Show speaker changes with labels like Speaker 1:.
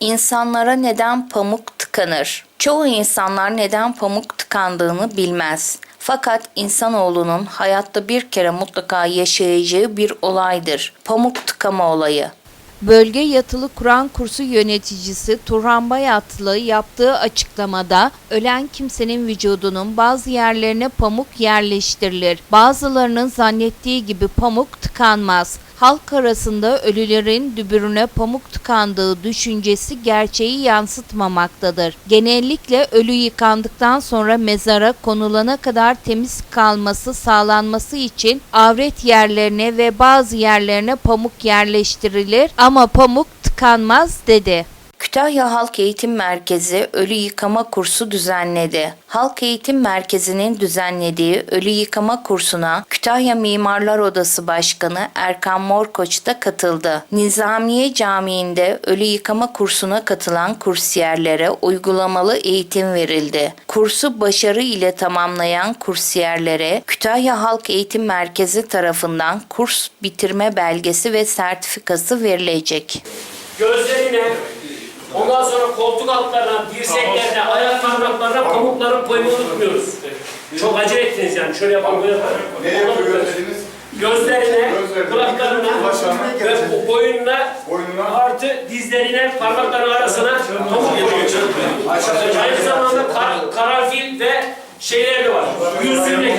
Speaker 1: İnsanlara neden pamuk tıkanır? Çoğu insanlar neden pamuk tıkandığını bilmez. Fakat insanoğlunun hayatta bir kere mutlaka yaşayacağı bir olaydır. Pamuk tıkama olayı.
Speaker 2: Bölge Yatılı Kur'an kursu yöneticisi Turhan Bayatlı yaptığı açıklamada ölen kimsenin vücudunun bazı yerlerine pamuk yerleştirilir. Bazılarının zannettiği gibi pamuk tıkanmaz. Halk arasında ölülerin dübürüne pamuk tıkandığı düşüncesi gerçeği yansıtmamaktadır. Genellikle ölü yıkandıktan sonra mezara konulana kadar temiz kalması sağlanması için avret yerlerine ve bazı yerlerine pamuk yerleştirilir ama pamuk tıkanmaz dedi.
Speaker 1: Kütahya Halk Eğitim Merkezi ölü yıkama kursu düzenledi. Halk Eğitim Merkezi'nin düzenlediği ölü yıkama kursuna Kütahya Mimarlar Odası Başkanı Erkan Morkoç da katıldı. Nizamiye Camii'nde ölü yıkama kursuna katılan kursiyerlere uygulamalı eğitim verildi. Kursu başarı ile tamamlayan kursiyerlere Kütahya Halk Eğitim Merkezi tarafından kurs bitirme belgesi ve sertifikası verilecek.
Speaker 3: gözlerine, koltuk altlarına, dirseklerine, ayak parmaklarına pamukların koymayı unutmuyoruz. Çok acele ettiniz yani. Şöyle yapalım, böyle yapalım.
Speaker 4: Ne yapıyor?
Speaker 3: Gözlerine, kulaklarına ve bu boynuna,
Speaker 4: Boynuna.
Speaker 3: artı dizlerine, parmakların arasına pamuk koyuyor. Aynı zamanda kar, karanfil ve şeyler de var. Yüzünü